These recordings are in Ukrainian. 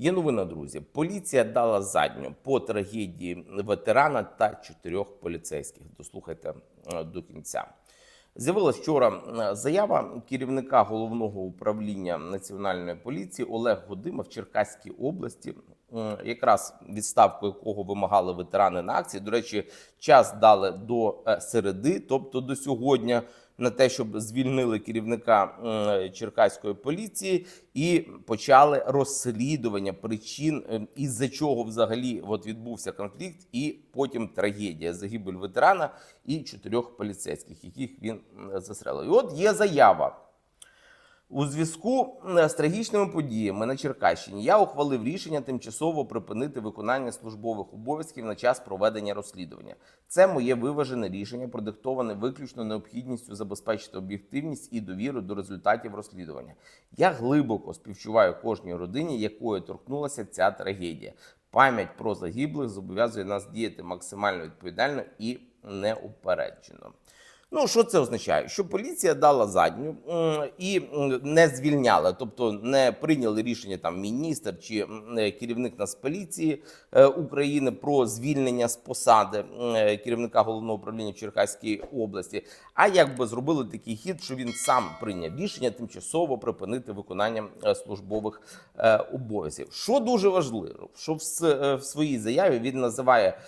Є новина, друзі. Поліція дала задню по трагедії ветерана та чотирьох поліцейських. Дослухайте е, до кінця. З'явилась вчора е, заява керівника головного управління національної поліції Олег Годима в Черкаській області, якраз відставку якого вимагали ветерани на акції. До речі, час дали до е, середи, тобто до сьогодні, на те, щоб звільнили керівника черкаської поліції і почали розслідування причин, е, із-за чого взагалі от відбувся конфлікт, і потім трагедія загибель ветерана і чотирьох поліцейських, яких він застрелив. І от є заява. У зв'язку з трагічними подіями на Черкащині я ухвалив рішення тимчасово припинити виконання службових обов'язків на час проведення розслідування. Це моє виважене рішення, продиктоване виключно необхідністю забезпечити об'єктивність і довіру до результатів розслідування. Я глибоко співчуваю кожній родині, якою торкнулася ця трагедія. Пам'ять про загиблих зобов'язує нас діяти максимально відповідально і неупереджено. Ну, що це означає? Що поліція дала задню і не звільняла, тобто не прийняли рішення там міністр чи е, керівник Нацполіції е, України про звільнення з посади е, керівника головного управління в Черкаській області. А якби зробили такий хід, що він сам прийняв рішення тимчасово припинити виконання службових обов'язків. Що дуже важливо, що в, своїй заяві він називає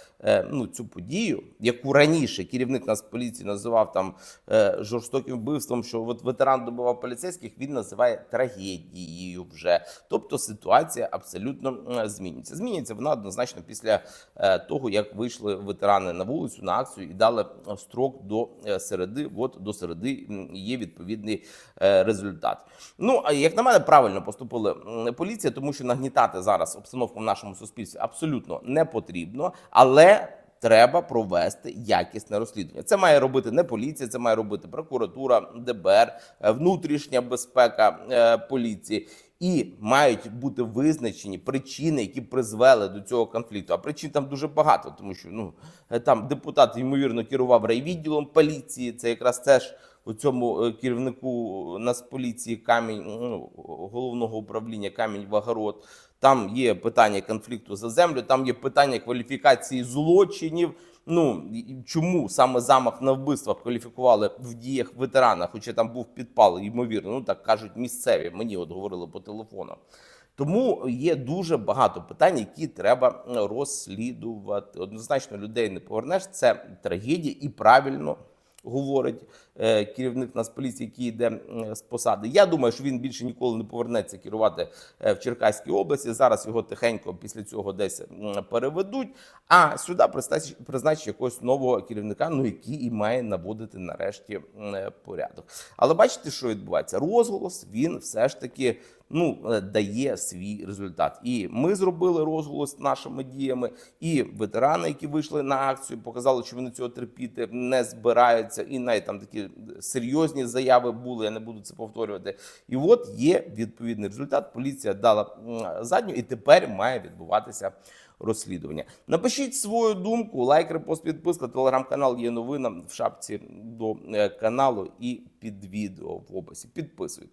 ну, цю подію, яку раніше керівник Нацполіції називав там е, жорстоким вбивством, що от ветеран добивав поліцейських, він називає трагедією вже. Тобто ситуація абсолютно змінюється. Змінюється вона однозначно після е, того, як вийшли ветерани на вулицю на акцію і дали е, строк до середи. От до середи є відповідний результат. Ну а як на мене, правильно поступила м, поліція, тому що нагнітати зараз обстановку в нашому суспільстві абсолютно не потрібно, але. Треба провести якісне розслідування. Це має робити не поліція, це має робити прокуратура, ДБР, е, внутрішня безпека е, поліції. І мають бути визначені причини, які призвели до цього конфлікту. А причин там дуже багато, тому що ну е, там депутат ймовірно керував райвідділом поліції. Це якраз теж у цьому е, керівнику Нацполіції камінь ну, головного управління камінь Вагород. Там є питання конфлікту за землю, там є питання кваліфікації злочинів. Ну чому саме замах на вбивство кваліфікували в діях ветерана, хоча там був підпал, ймовірно, ну так кажуть місцеві. Мені от говорили по телефону. Тому є дуже багато питань, які треба розслідувати. Однозначно людей не повернеш. Це трагедія і правильно говорить е, керівник Нацполіції, який йде з посади. Я думаю, що він більше ніколи не повернеться керувати е, в Черкаській області. Зараз його тихенько після цього десь переведуть. А сюди признач- призначить якогось нового керівника, ну який і має наводити нарешті е, порядок. Але бачите, що відбувається? Розголос він все ж таки ну е, дає свій результат. І ми зробили розголос нашими діями, і ветерани, які вийшли на акцію, показали, що вони цього терпіти не збираються. І навіть там такі серйозні заяви були. Я не буду це повторювати. І от є відповідний результат. Поліція дала задню, і тепер має відбуватися. Розслідування. Напишіть свою думку, лайк, репост, підписка, телеграм-канал є новина в шапці до е, каналу і під відео в описі. Підписуйтесь.